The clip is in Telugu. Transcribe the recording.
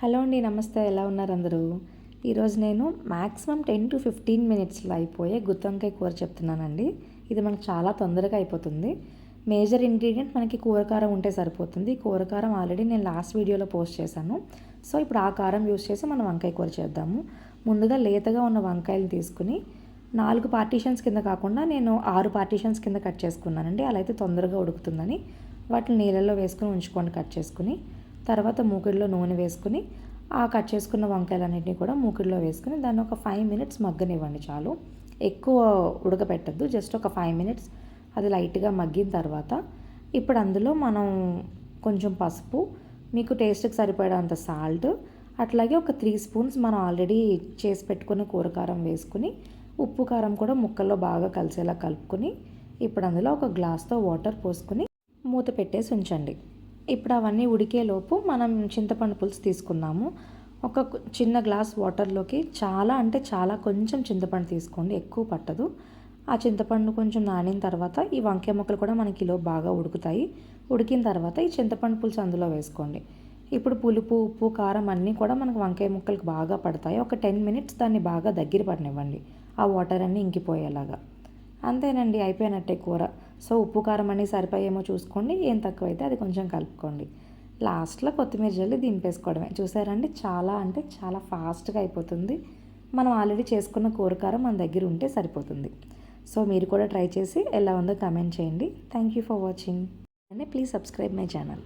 హలో అండి నమస్తే. ఎలా ఉన్నారు అందరూ? ఈరోజు నేను మ్యాక్సిమం టెన్ టు ఫిఫ్టీన్ మినిట్స్లో అయిపోయే గుత్తొంకాయ కూర చెప్తున్నానండి. ఇది మనకు చాలా తొందరగా అయిపోతుంది. మేజర్ ఇంగ్రీడియంట్ మనకి కూర కారం ఉంటే సరిపోతుంది. కూర కారం ఆల్రెడీ నేను లాస్ట్ వీడియోలో పోస్ట్ చేశాను. సో ఇప్పుడు ఆ కారం యూస్ చేసి మనం వంకాయ కూర చేద్దాము. ముందుగా లేతగా ఉన్న వంకాయలు తీసుకుని నాలుగు పార్టీషన్స్ కింద కాకుండా నేను ఆరు పార్టీషన్స్ కింద కట్ చేసుకున్నానండి. అలా అయితే తొందరగా ఉడుకుతుందని వాటిని నీళ్ళల్లో వేసుకొని ఉంచుకోండి కట్ చేసుకుని తర్వాత మూకిడిలో నూనె వేసుకుని ఆ కట్ చేసుకున్న వంకాయలన్నింటినీ కూడా మూకిడిలో వేసుకుని దాన్ని ఒక ఫైవ్ మినిట్స్ మగ్గనివ్వండి చాలు. ఎక్కువ ఉడకపెట్టద్దు జస్ట్ ఒక ఫైవ్ మినిట్స్ అది లైట్గా మగ్గిన తర్వాత ఇప్పుడు అందులో మనం కొంచెం పసుపు మీకు టేస్ట్కి సరిపడేంత సాల్ట్ అట్లాగే ఒక త్రీ స్పూన్స్ మనం ఆల్రెడీ చేసి పెట్టుకున్న కూరకారం వేసుకుని ఉప్పు కారం కూడా ముక్కల్లో బాగా కలిసేలా కలుపుకొని ఇప్పుడు అందులో ఒక గ్లాస్తో వాటర్ పోసుకుని మూత పెట్టేసి ఉంచండి. ఇప్పుడు అవన్నీ ఉడికేలోపు మనం చింతపండు పులుసు తీసుకుందాము. ఒక చిన్న గ్లాస్ వాటర్లోకి చాలా అంటే చాలా కొంచెం చింతపండు తీసుకోండి ఎక్కువ పట్టదు. ఆ చింతపండు కొంచెం నానిన తర్వాత ఈ వంకాయ ముక్కలు కూడా మనకి కిలో బాగా ఉడుకుతాయి. ఉడికిన తర్వాత ఈ చింతపండు పులుసు అందులో వేసుకోండి. ఇప్పుడు పులుపు ఉప్పు కారం అన్నీ కూడా మనకు వంకాయ ముక్కలకు బాగా పడతాయి. ఒక టెన్ మినిట్స్ దాన్ని బాగా దగ్గర పడినివ్వండి. ఆ వాటర్ అన్నీ ఇంకిపోయేలాగా. అంతేనండి అయిపోయినట్టే కూర. సో ఉప్పు కారం అన్నీ సరిపోయేమో చూసుకోండి ఏం తక్కువైతే అది కొంచెం కలుపుకోండి. లాస్ట్లో కొత్తిమీర జల్లి దింపేసుకోవడమే. చూసారండి? చాలా అంటే చాలా ఫాస్ట్గా అయిపోతుంది. మనం ఆల్రెడీ చేసుకున్న కూరకారం మన దగ్గర ఉంటే సరిపోతుంది. సో మీరు కూడా ట్రై చేసి ఎలా ఉందో కమెంట్ చేయండి. Thank you for watching. And please subscribe my channel.